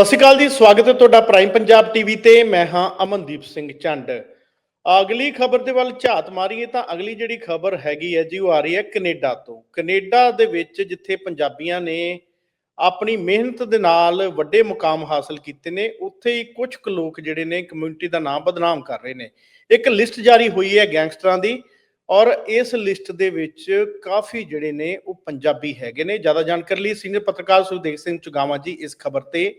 ਸਤਿ ਸ਼੍ਰੀ ਅਕਾਲ ਜੀ, ਸਵਾਗਤ ਹੈ ਤੁਹਾਡਾ ਪ੍ਰਾਈਮ ਪੰਜਾਬ ਟੀਵੀ ਤੇ, ਮੈਂ ਹਾਂ ਅਮਨਦੀਪ ਸਿੰਘ ਚੰਡ ਅਗਲੀ ਖਬਰ ਦੇ ਵੱਲ ਝਾਤ ਮਾਰੀਏ ਤਾਂ ਅਗਲੀ ਜਿਹੜੀ ਖਬਰ ਹੈਗੀ ਹੈ ਜੀ, ਉਹ ਆ ਰਹੀ ਹੈ ਕੈਨੇਡਾ ਤੋਂ। ਕੈਨੇਡਾ ਦੇ ਵਿੱਚ ਜਿੱਥੇ ਪੰਜਾਬੀਆਂ ਨੇ ਆਪਣੀ ਮਿਹਨਤ ਦੇ ਨਾਲ ਵੱਡੇ ਮੁਕਾਮ ਹਾਸਲ ਕੀਤੇ ਨੇ, ਉੱਥੇ ਹੀ ਕੁਝ ਕੁ ਲੋਕ ਜਿਹੜੇ ਨੇ ਕਮਿਊਨਿਟੀ ਦਾ ਨਾਮ ਬਦਨਾਮ ਕਰ ਰਹੇ ਨੇ। ਇੱਕ ਲਿਸਟ ਜਾਰੀ ਹੋਈ ਹੈ ਗੈਂਗਸਟਰਾਂ ਦੀ ਔਰ ਇਸ ਲਿਸਟ ਦੇ ਵਿੱਚ ਕਾਫੀ ਜਿਹੜੇ ਨੇ ਉਹ ਪੰਜਾਬੀ ਹੈਗੇ ਨੇ। ਜ਼ਿਆਦਾ ਜਾਣਕਾਰੀ ਲਈ ਸੀਨੀਅਰ ਪੱਤਰਕਾਰ ਸੁਖਦੇਵ ਸਿੰਘ ਚੁਗਾਵਾ ਜੀ ਇਸ ਖਬਰ ਤੇ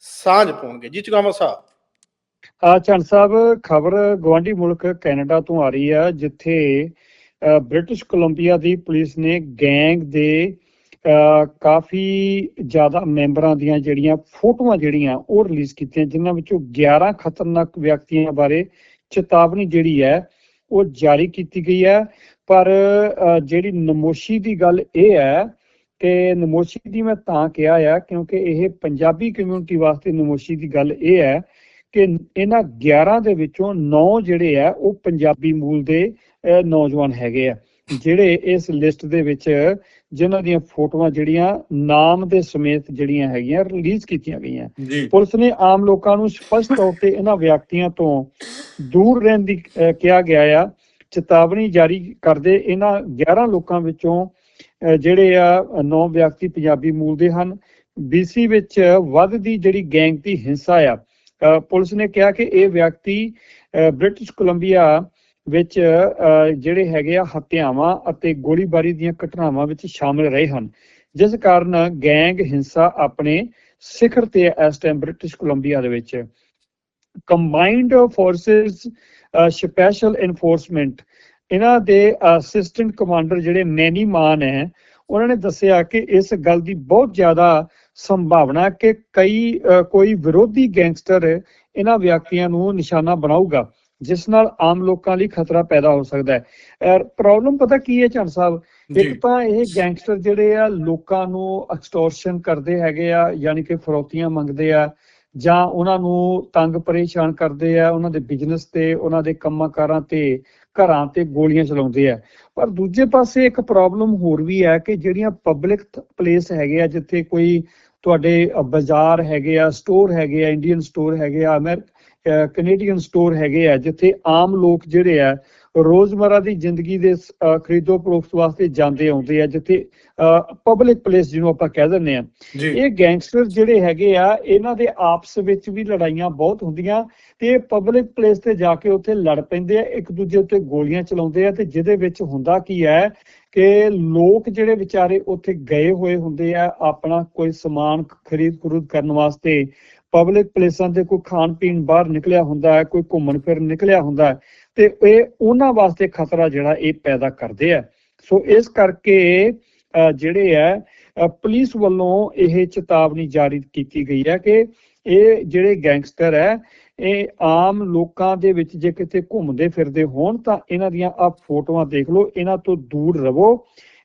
ਸਾਂਝ ਪਾਉਣਗੇ। ਜੀ ਚੁਗਾਵਾ ਸਾਹਿਬ। ਆ ਚੰਦ ਸਾਹਿਬ, ਖਬਰ ਗਵਾਂਢੀ ਮੁਲਕ ਕੈਨੇਡਾ ਤੋਂ ਆ ਰਹੀ ਆ ਜਿੱਥੇ ਬ੍ਰਿਟਿਸ਼ ਕੋਲੰਬੀਆ ਦੀ ਪੁਲਿਸ ਨੇ ਗੈਂਗ ਦੇ ਕਾਫੀ ਜ਼ਿਆਦਾ ਮੈਂਬਰਾਂ ਦੀਆਂ ਜਿਹੜੀਆਂ ਫੋਟੋਆਂ ਜਿਹੜੀਆਂ ਉਹ ਰਿਲੀਜ਼ ਕੀਤੀਆਂ, ਜਿਨ੍ਹਾਂ ਵਿੱਚੋਂ 11 ਖਤਰਨਾਕ ਵਿਅਕਤੀਆਂ ਬਾਰੇ ਚੇਤਾਵਨੀ ਜਿਹੜੀ ਹੈ, ਉਹ ਜਾਰੀ ਕੀਤੀ ਗਈ ਹੈ। ਪਰ ਜਿਹੜੀ ਨਮੋਸ਼ੀ ਦੀ ਗੱਲ ਇਹ ਹੈ ਕਿ ਨਮੋਸ਼ੀ ਦੀ ਮੈਂ ਤਾਂ ਕਿਹਾ ਆ ਕਿਉਂਕਿ ਇਹ ਪੰਜਾਬੀ ਕਮਿਊਨਿਟੀ ਵਾਸਤੇ ਨਮੋਸ਼ੀ ਦੀ ਗੱਲ ਇਹ ਹੈ ਕਿ ਇਹਨਾਂ 11 ਦੇ ਵਿੱਚੋਂ 9 ਜਿਹੜੇ ਆ ਉਹ ਪੰਜਾਬੀ ਮੂਲ ਦੇ ਨੌਜਵਾਨ ਹੈਗੇ ਆ। ਜਿਹੜੇ ਇਸ ਲਿਸਟ ਦੇ ਵਿੱਚ ਜਿਨ੍ਹਾਂ ਦੀਆਂ ਫੋਟੋਆਂ ਜਿਹੜੀਆਂ ਨਾਮ ਦੇ ਸਮੇਤ ਜਿਹੜੀਆਂ ਹੈਗੀਆਂ ਰਿਲੀਜ਼ ਕੀਤੀਆਂ ਗਈਆਂ। ਪੁਲਿਸ ਨੇ ਆਮ ਲੋਕਾਂ ਨੂੰ ਸਪਸ਼ਟ ਤੌਰ ਤੇ ਇਹਨਾਂ ਵਿਅਕਤੀਆਂ ਤੋਂ ਦੂਰ ਰਹਿਣ ਦੀ ਕਿਹਾ ਗਿਆ ਆ। ਚੇਤਾਵਨੀ ਜਾਰੀ ਕਰਦੇ ਇਹਨਾਂ 11 ਲੋਕਾਂ ਵਿੱਚੋਂ ਜਿਹੜੇ ਆ 9 ਵਿਅਕਤੀ ਪੰਜਾਬੀ ਮੂਲ ਦੇ ਹਨ। BC ਵਿੱਚ ਵੱਧਦੀ ਜਿਹੜੀ ਗੈਂਗ ਦੀ ਹਿੰਸਾ ਆ ਪੁਲਿਸ ਨੇ ਕਿਹਾ ਕਿ ਇਹ ਵਿਅਕਤੀ ਬ੍ਰਿਟਿਸ਼ ਕੋਲੰਬੀਆ ਵਿੱਚ ਜਿਹੜੇ ਹੈਗੇ ਆ, ਹੱਤਿਆਵਾਂ ਅਤੇ ਗੋਲੀਬਾਰੀ ਦੀਆਂ ਘਟਨਾਵਾਂ ਵਿੱਚ ਸ਼ਾਮਲ ਰਹੇ ਹਨ। ਜਿਸ ਕਾਰਨ ਗੈਂਗ ਹਿੰਸਾ ਆਪਣੇ ਸਿਖਰ ਤੇ ਹੈ ਇਸ ਟਾਈਮ ਬ੍ਰਿਟਿਸ਼ ਕੋਲੰਬੀਆ ਦੇ ਵਿੱਚ। ਕੰਬਾਈਨਡ ਫੋਰਸਸ ਸਪੈਸ਼ਲ ਐਨਫੋਰਸਮੈਂਟ ਇਹਨਾਂ ਦੇ ਅਸਿਸਟੈਂਟ ਕਮਾਂਡਰ ਜਿਹੜੇ ਮੈਨੀ ਮਾਨ ਹੈ ਉਹਨਾਂ ਨੇ ਦੱਸਿਆ ਕਿ ਇਸ ਗੱਲ ਦੀ ਬਹੁਤ ਜ਼ਿਆਦਾ ਸੰਭਾਵਨਾ ਕਿ ਕਈ ਕੋਈ ਵਿਰੋਧੀ ਗੈਂਗਸਟਰ ਇਹਨਾਂ ਵਿਅਕਤੀਆਂ ਨੂੰ ਨਿਸ਼ਾਨਾ ਬਣਾਊਗਾ ਜਿਸ ਨਾਲ ਆਮ ਲੋਕਾਂ ਲਈ ਖਤਰਾ ਪੈਦਾ ਹੋ ਸਕਦਾ ਹੈ। ਪ੍ਰੋਬਲਮ ਪਤਾ ਕੀ ਹੈ ਚੰਦ ਸਾਹਿਬ? ਇੱਕ ਤਾਂ ਇਹ ਗੈਂਗਸਟਰ ਜਿਹੜੇ ਆ ਲੋਕਾਂ ਨੂੰ ਐਕਸਟੋਰਸ਼ਨ ਕਰਦੇ ਹੈਗੇ ਆ ਯਾਨੀ ਕਿ ਫਰੌਤੀਆਂ ਮੰਗਦੇ ਆ ਜਾਂ ਉਹਨਾਂ ਨੂੰ ਤੰਗ ਪਰੇਸ਼ਾਨ ਕਰਦੇ ਆ ਉਹਨਾਂ ਦੇ ਬਿਜ਼ਨਸ ਤੇ ਉਹਨਾਂ ਦੇ ਕੰਮਾਂ ਕਾਰਾਂ ਤੇ ਘਰਾਂ ਤੇ ਗੋਲੀਆਂ ਚਲਾਉਂਦੇ ਆ। ਪਰ ਦੂਜੇ ਪਾਸੇ ਇੱਕ ਪ੍ਰੋਬਲਮ ਹੋਰ ਵੀ ਹੈ ਕਿ ਜਿਹੜੀਆਂ ਪਬਲਿਕ ਪਲੇਸ ਹੈਗੇ ਆ, ਜਿੱਥੇ ਕੋਈ ਤੁਹਾਡੇ ਬਾਜ਼ਾਰ ਹੈਗੇ ਆ ਸਟੋਰ ਹੈਗੇ ਆ ਇੰਡੀਅਨ ਸਟੋਰ ਹੈਗੇ ਆ, ਅਮਰ ਕੈਨੇਡੀਅਨ ਸਟੋਰ ਹੈਗੇ ਆ, ਜਿੱਥੇ ਆਮ ਲੋਕ ਜਿਹੜੇ ਆ ਰੋਜ਼ਮਰਾ ਦੀ ਜ਼ਿੰਦਗੀ ਦੇ ਖਰੀਦੋ ਫਰੋਖਤ ਵਾਸਤੇ ਜਾਂਦੇ ਆਉਂਦੇ ਆ ਜਿੱਥੇ ਪਬਲਿਕ ਪਲੇਸ ਜਿਹਨੂੰ ਆਪਾਂ ਕਹਿ ਦਿੰਦੇ ਆ। ਇਹ ਗੈਂਗਸਟਰ ਜਿਹੜੇ ਹੈਗੇ ਆ ਇਹਨਾਂ ਦੇ ਆਪਸ ਵਿੱਚ ਵੀ ਲੜਾਈਆਂ ਬਹੁਤ ਹੁੰਦੀਆਂ ਤੇ ਪਬਲਿਕ ਪਲੇਸ ਤੇ ਜਾ ਕੇ ਉੱਥੇ ਲੜ ਪੈਂਦੇ ਆ ਇੱਕ ਦੂਜੇ ਉੱਤੇ ਗੋਲੀਆਂ ਚਲਾਉਂਦੇ ਆ ਤੇ ਜਿਹਦੇ ਵਿੱਚ ਹੁੰਦਾ ਕੀ ਹੈ ਕਿ ਲੋਕ ਜਿਹੜੇ ਵਿਚਾਰੇ ਉੱਥੇ ਗਏ ਹੋਏ ਹੁੰਦੇ ਆ ਆਪਣਾ ਕੋਈ ਸਮਾਨ ਖਰੀਦ ਫਰੂਦ ਕਰਨ ਵਾਸਤੇ ਪਬਲਿਕ ਪਲੇਸਾਂ ਤੇ ਕੋਈ ਖਾਣ ਪੀਣ ਬਾਹਰ ਨਿਕਲਿਆ ਹੁੰਦਾ ਹੈ ਕੋਈ ਘੁੰਮਣ ਫਿਰਨ ਨਿਕਲਿਆ ਹੁੰਦਾ ਹੈ ਤੇ ਇਹ ਉਹਨਾਂ ਵਾਸਤੇ ਖਤਰਾ ਜਿਹੜਾ ਇਹ ਪੈਦਾ ਕਰਦੇ ਆ। ਸੋ ਇਸ ਕਰਕੇ ਜਿਹੜੇ ਹੈ ਪੁਲਿਸ ਵੱਲੋਂ ਇਹ ਚੇਤਾਵਨੀ ਜਾਰੀ ਕੀਤੀ ਗਈ ਹੈ ਕਿ ਇਹ ਜਿਹੜੇ ਗੈਂਗਸਟਰ ਹੈ ਇਹ ਆਮ ਲੋਕਾਂ ਦੇ ਵਿੱਚ ਜੇ ਕਿਤੇ ਘੁੰਮਦੇ ਫਿਰਦੇ ਹੋਣ ਤਾਂ ਇਹਨਾਂ ਦੀਆਂ ਆ ਫੋਟੋਆਂ ਦੇਖ ਲਓ ਇਹਨਾਂ ਤੋਂ ਦੂਰ ਰਹੋ।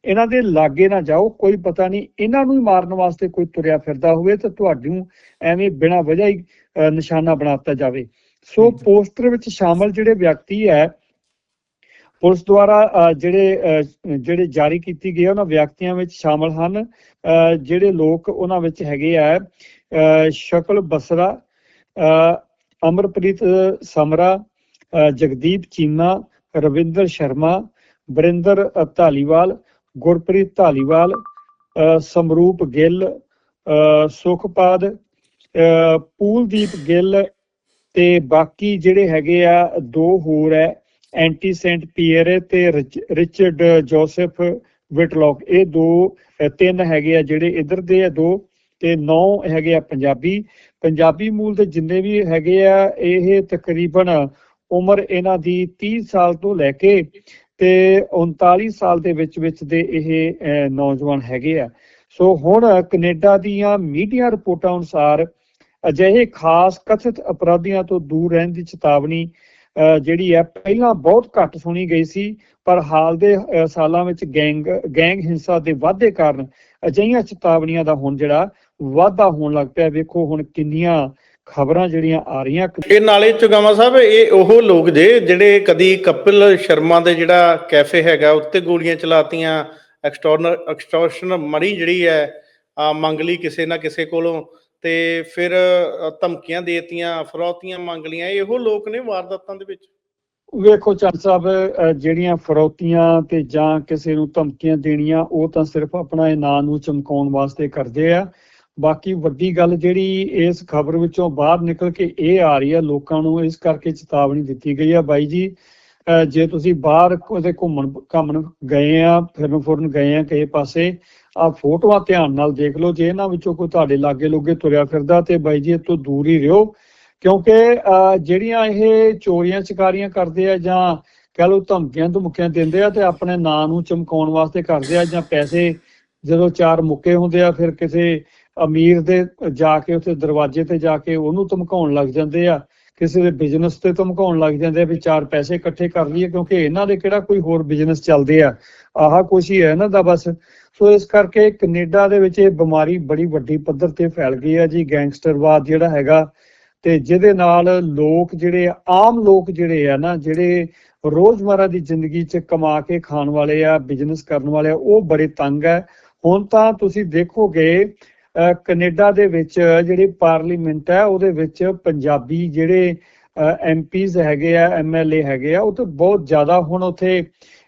ਇਹਨਾਂ ਦੇ ਲਾਗੇ ਨਾ ਜਾਓ ਕੋਈ ਪਤਾ ਨਹੀਂ ਇਹਨਾਂ ਨੂੰ ਹੀ ਮਾਰਨ ਵਾਸਤੇ ਕੋਈ ਤੁਰਿਆ ਫਿਰਦਾ ਹੋਵੇ ਤਾਂ ਤੁਹਾਨੂੰ ਐਵੇਂ ਬਿਨਾਂ ਵਜ੍ਹਾ ਹੀ ਅਹ, ਨਿਸ਼ਾਨਾ ਬਣਾਤਾ ਜਾਵੇ। ਸੋ। ਪੋਸਟਰ ਵਿੱਚ ਸ਼ਾਮਲ ਜਿਹੜੇ ਵਿਅਕਤੀ ਹੈ ਪੁਲਿਸ ਦੁਆਰਾ ਜਿਹੜੇ ਜਿਹੜੇ ਜਾਰੀ ਕੀਤੀ ਗਈ ਉਹਨਾਂ ਵਿਅਕਤੀਆਂ ਵਿੱਚ ਸ਼ਾਮਲ ਹਨ ਜਿਹੜੇ ਲੋਕ ਉਹਨਾਂ ਵਿੱਚ ਹੈਗੇ ਆ ਸ਼ਕਲ ਬਸਰਾ ਅਮਰਪ੍ਰੀਤ ਸਮਰਾ ਜਗਦੀਪ ਚੀਮਾ ਰਵਿੰਦਰ ਸ਼ਰਮਾ ਬਰਿੰਦਰ ਧਾਲੀਵਾਲ ਗੁਰਪ੍ਰੀਤ ਧਾਲੀਵਾਲ ਸਮਰੂਪ ਗਿੱਲ ਸੁਖਪਾਦ ਪੂਲਦੀਪ ਗਿੱਲ ਤੇ ਬਾਕੀ ਜਿਹੜੇ ਹੈਗੇ ਆ, ਦੋ ਹੋਰ ਹੈ ਐਂਟੀ ਸੈਂਟ ਪੀਅਰ ਤੇ ਰਿਚ- ਰਿਚਰਡ ਜੋਸਫ ਵਿਟਲੌਕ। ਇਹ ਦੋ ਤਿੰਨ ਹੈਗੇ ਆ ਜਿਹੜੇ ਇਧਰ ਦੇ ਆ ਦੋ ਤੇ ਨੌ ਹੈਗੇ ਆ ਪੰਜਾਬੀ। ਪੰਜਾਬੀ ਮੂਲ ਦੇ ਜਿੰਨੇ ਵੀ ਹੈਗੇ ਆ, ਇਹ ਤਕਰੀਬਨ ਉਮਰ ਇਹਨਾਂ ਦੀ 30 ਸਾਲ ਤੋਂ ਲੈ ਕੇ ਤੇ 39 ਸਾਲ ਦੇ ਵਿੱਚ ਵਿੱਚ ਦੇ ਇਹ ਨੌਜਵਾਨ ਹੈਗੇ ਆ। ਸੋ ਹੁਣ ਕੈਨੇਡਾ ਦੀਆਂ ਮੀਡੀਆ ਰਿਪੋਰਟਾਂ ਅਨੁਸਾਰ ਅਜਿਹੇ ਖਾਸ ਕਥਿਤ ਅਪਰਾਧੀਆਂ ਤੋਂ ਦੂਰ ਰਹਿਣ ਦੀ ਚੇਤਾਵਨੀ ਜਿਹੜੀ ਹੈ, ਪਹਿਲਾਂ ਬਹੁਤ ਘੱਟ ਸੁਣੀ ਗਈ ਸੀ, ਪਰ ਹਾਲ ਦੇ ਸਾਲਾਂ ਵਿੱਚ ਗੈਂਗ ਗੈਂਗ ਹਿੰਸਾ ਦੇ ਵਾਧੇ ਕਾਰਨ ਅਜਿਹੀਆਂ ਚੇਤਾਵਨੀਆਂ ਦਾ ਹੁਣ ਜਿਹੜਾ ਵਾਧਾ ਹੋਣ ਲੱਗ ਪਿਆ। ਵੇਖੋ ਹੁਣ ਕਿੰਨੀਆਂ ਖਬਰਾਂ ਜਿਹੜੀਆਂ ਆ ਰਹੀਆਂ। ਇਹ ਨਾਲੇ ਚੁਗਾਵਾ ਸਾਹਿਬ, ਇਹ ਉਹ ਲੋਕ ਜੇ ਜਿਹੜੇ ਕਦੀ ਕਪਿਲ ਸ਼ਰਮਾ ਦੇ ਜਿਹੜਾ ਕੈਫੇ ਹੈਗਾ, ਉੱਤੇ ਗੋਲੀਆਂ ਚਲਾਤੀਆਂ, ਐਕਸਟੋਰਨਰ, ਐਕਸਟੋਰਸ਼ਨ ਮਣੀ ਜਿਹੜੀ ਹੈ, ਆ ਮੰਗ ਲਈ ਕਿਸੇ ਨਾ ਕਿਸੇ ਕੋਲੋਂ। ਤੇ ਫਿਰ ਧਮਕੀਆਂ ਦੇਤੀਆਂ, ਫਰੌਤੀਆਂ ਮੰਗ ਲੀਆਂ ਇਹੋ ਲੋਕ ਨੇ ਵਾਰਦਾਤਾਂ ਦੇ ਵਿੱਚ? ਵੇਖੋ ਚੰਦ ਸਾਹਿਬ ਜਿਹੜੀਆਂ ਫਰੌਤੀਆਂ ਤੇ ਜਾਂ ਕਿਸੇ ਨੂੰ ਧਮਕੀਆਂ ਦੇਣੀਆਂ, ਉਹ ਤਾਂ ਸਿਰਫ ਆਪਣਾ ਇਹ ਨਾਂ ਨੂੰ ਚਮਕਾਉਣ ਵਾਸਤੇ ਕਰਦੇ ਆ। ਬਾਕੀ ਵੱਡੀ ਗੱਲ ਜਿਹੜੀ ਇਸ ਖਬਰ ਵਿੱਚੋਂ ਬਾਹਰ ਨਿਕਲ ਕੇ ਇਹ ਆ ਰਹੀ ਹੈ ਲੋਕਾਂ ਨੂੰ ਇਸ ਕਰਕੇ ਚੇਤਾਵਨੀ ਦਿੱਤੀ ਗਈ ਆ ਬਾਈ ਜੀ। ਜੇ ਤੁਸੀਂ ਬਾਹਰ ਉਹਦੇ ਘੁੰਮਣ, ਘਾਮਣ ਗਏ ਆ, ਫਿਰਨ ਫੁਰਨ ਗਏ ਆ ਕਿਸੇ ਪਾਸੇ ਆ ਫੋਟੋਆਂ ਧਿਆਨ ਨਾਲ ਦੇਖ ਲਓ, ਜੇ ਇਹਨਾਂ ਵਿੱਚੋਂ ਕੋਈ ਤੁਹਾਡੇ ਲਾਗੇ ਲੋਗੇ ਤੁਰਿਆ ਫਿਰਦਾ ਤੇ ਬਾਈ ਜੀ ਤੋਂ ਦੂਰ ਹੀ ਰਹੋ, ਕਿਉਂਕਿ ਜਿਹੜੀਆਂ ਇਹ ਚੋਰੀਆਂ ਚਕਾਰੀਆਂ ਕਰਦੇ ਆ ਜਾਂ ਕਹ ਲਓ ਧਮਕੀਆਂ ਧਮਕੀਆਂ ਦਿੰਦੇ ਆ ਤੇ ਆਪਣੇ ਨਾਂ ਨੂੰ ਚਮਕਾਉਣ ਵਾਸਤੇ ਕਰਦੇ ਆ ਜਾਂ ਪੈਸੇ ਜਦੋਂ ਚਾਰ ਮੁੱਕੇ ਹੁੰਦੇ ਆ, ਫਿਰ ਕਿਸੇ ਅਮੀਰ ਦੇ ਜਾ ਕੇ, ਉੱਥੇ ਦਰਵਾਜ਼ੇ ਤੇ ਜਾ ਕੇ ਉਹਨੂੰ ਧਮਕਾਉਣ ਲੱਗ ਜਾਂਦੇ ਆ ਕਿਸੇ ਦੇ ਬਿਜ਼ਨਸ ਤੇ ਧਮਕਾਉਣ ਲੱਗ ਜਾਂਦੇ ਆ ਵੀ ਚਾਰ ਪੈਸੇ ਇਕੱਠੇ ਕਰ ਲਈਏ, ਕਿਉਂਕਿ ਇਹਨਾਂ ਦੇ ਕਿਹੜਾ ਕੋਈ ਹੋਰ ਬਿਜ਼ਨਸ ਚੱਲਦੇ ਆ। ਆਹ ਕੁਛ ਹੀ ਹੈ ਇਹਨਾਂ ਦਾ ਬਸ। ਸੋ ਇਸ ਕਰਕੇ ਕੈਨੇਡਾ ਦੇ ਵਿੱਚ ਇਹ ਬਿਮਾਰੀ ਬੜੀ ਵੱਡੀ ਪੱਧਰ ਤੇ ਫੈਲ ਗਈ ਹੈ ਜੀ, ਗੈਂਗਸਟਰਵਾਦ ਜਿਹੜਾ ਹੈਗਾ। ਤੇ ਜਿਹਦੇ ਨਾਲ ਲੋਕ ਜਿਹੜੇ ਆਮ ਲੋਕ ਜਿਹੜੇ ਆ ਨਾ, ਜਿਹੜੇ ਰੋਜ਼ਮਰਾ ਦੀ ਜ਼ਿੰਦਗੀ 'ਚ ਕਮਾ ਕੇ ਖਾਣ ਵਾਲੇ ਆ ਬਿਜ਼ਨਸ ਕਰਨ ਵਾਲੇ ਆ, ਉਹ ਬੜੇ ਤੰਗ ਹੈ ਹੁਣ ਤਾਂ ਤੁਸੀਂ ਦੇਖੋਗੇ ਕੈਨੇਡਾ ਦੇ ਵਿੱਚ ਜਿਹੜੀ ਪਾਰਲੀਮੈਂਟ ਹੈ, ਉਹਦੇ ਵਿੱਚ ਪੰਜਾਬੀ ਜਿਹੜੇ ਐਮਪੀਜ਼ ਹੈਗੇ ਆ ਐਮਐਲਏ ਹੈਗੇ ਆ, ਉਹ ਤਾਂ ਬਹੁਤ ਜ਼ਿਆਦਾ ਹੁਣ ਉੱਥੇ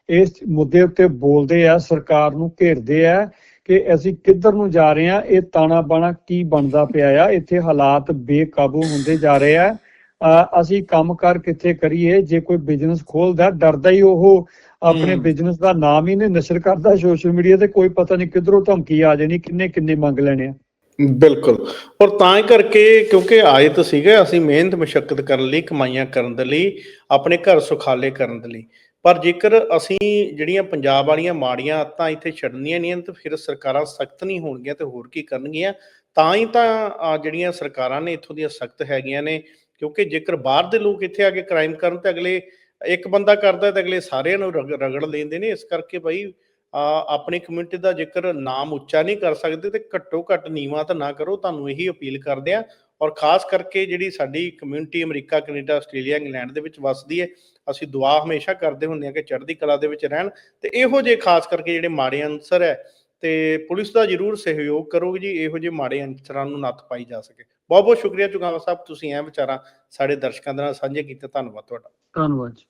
ਇਸ ਮੁੱਦੇ ਉੱਤੇ ਬੋਲਦੇ ਆ, ਸਰਕਾਰ ਨੂੰ ਘੇਰਦੇ ਆ ਕਿ ਅਸੀਂ ਕਿੱਧਰ ਨੂੰ ਜਾ ਰਹੇ ਆ, ਇਹ ਤਾਣਾ ਬਾਣਾ ਕੀ ਬਣਦਾ ਪਿਆ ਆ, ਇੱਥੇ ਹਾਲਾਤ ਬੇਕਾਬੂ ਹੁੰਦੇ ਜਾ ਰਹੇ ਆ। ਅਸੀਂ ਕੰਮਕਾਰ ਕਿੱਥੇ ਕਰੀਏ? ਜੇ ਕੋਈ ਬਿਜ਼ਨਸ ਖੋਲਦਾ ਡਰਦਾ ਹੀ ਉਹ ਆਪਣੇ। ਬਿਜ਼ਨਸ ਦਾ ਨਾਮ ਹੀ ਨਹੀਂ ਨਸ਼ਰ ਕਰਦਾ ਸੋਸ਼ਲ ਮੀਡੀਆ ਤੇ ਕੋਈ ਪਤਾ ਨਹੀਂ ਕਿੱਧਰੋਂ ਧਮਕੀ ਆ ਜਾਣੀ ਕਿੰਨੇ ਕਿੰਨੇ ਮੰਗ ਲੈਣੇ ਆ। ਬਿਲਕੁਲ। ਔਰ ਤਾਂ ਹੀ ਕਰਕੇ ਕਿਉਂਕਿ ਆਏ ਤਾਂ ਸੀਗੇ ਅਸੀਂ ਮਿਹਨਤ ਮਸ਼ੱਕਤ ਕਰਨ ਲਈ ਕਮਾਈਆਂ ਕਰਨ ਦੇ ਲਈ ਆਪਣੇ ਘਰ ਸੁਖਾਲੇ ਕਰਨ ਦੇ ਲਈ। ਪਰ ਜੇਕਰ ਅਸੀਂ ਜਿਹੜੀਆਂ ਪੰਜਾਬ ਵਾਲੀਆਂ ਮਾੜੀਆਂ ਆਦਤਾਂ ਇੱਥੇ ਛੱਡਣੀਆਂ ਨਹੀਂ ਤਾਂ ਫਿਰ ਸਰਕਾਰਾਂ ਸਖਤ ਨਹੀਂ ਹੋਣਗੀਆਂ ਤੇ ਹੋਰ ਕੀ ਕਰਨਗੀਆਂ ਤਾਂ ਹੀ ਤਾਂ ਜਿਹੜੀਆਂ ਸਰਕਾਰਾਂ ਨੇ ਇੱਥੋਂ ਦੀਆਂ ਸਖਤ ਹੈਗੀਆਂ ਨੇ ਕਿਉਂਕਿ ਜੇਕਰ ਬਾਹਰ ਦੇ ਲੋਕ ਇੱਥੇ ਆ ਕੇ ਕ੍ਰਾਈਮ ਕਰਨ ਤੇ ਅਗਲੇ ਇੱਕ ਬੰਦਾ ਕਰਦਾ ਤੇ ਅਗਲੇ ਸਾਰਿਆਂ ਨੂੰ ਰਗ- ਰਗੜ ਲੈਂਦੇ ਨੇ, ਇਸ ਕਰਕੇ ਬਈ ਆਪਣੀ ਕਮਿਊਨਿਟੀ ਦਾ ਜੇਕਰ ਨਾਮ ਉੱਚਾ ਨਹੀਂ ਕਰ ਸਕਦੇ ਤੇ ਘੱਟੋ ਘੱਟ ਨੀਵਾਂ ਤਾਂ ਨਾ ਕਰੋ, ਤੁਹਾਨੂੰ ਇਹੀ ਅਪੀਲ ਕਰਦੇ ਆ ਔਰ ਖਾਸ ਕਰਕੇ ਜਿਹੜੀ ਸਾਡੀ community America, Canada, Australia, England ਦੇ ਵਿੱਚ ਵੱਸਦੀ ਹੈ, ਅਸੀਂ ਦੁਆ ਹਮੇਸ਼ਾ ਕਰਦੇ ਹੁੰਦੇ ਹਾਂ ਕਿ ਚੜ੍ਹਦੀ ਕਲਾ ਦੇ ਵਿੱਚ ਰਹਿਣ। ਤੇ ਇਹੋ ਜਿਹੇ ਖਾਸ ਕਰਕੇ ਜਿਹੜੇ ਮਾੜੇ ਅਨਸਰ ਹੈ, ਤੇ ਪੁਲਿਸ ਦਾ ਜਰੂਰ ਸਹਿਯੋਗ ਕਰੋ ਜੀ, ਇਹੋ ਜਿਹੇ ਮਾੜੇ ਅਨਸਰਾਂ ਨੂੰ ਨੱਥ ਪਾਈ ਜਾ ਸਕੇ। ਬਹੁਤ ਬਹੁਤ ਸ਼ੁਕਰੀਆ ਚੁਗਾਵਾ ਸਾਹਿਬ ਤੁਸੀਂ ਐ ਵਿਚਾਰਾ ਸਾਡੇ ਦਰਸ਼ਕਾਂ ਦੇ ਨਾਲ ਸਾਂਝੇ ਕੀਤੇ, ਧੰਨਵਾਦ ਤੁਹਾਡਾ। ਧੰਨਵਾਦ ਜੀ।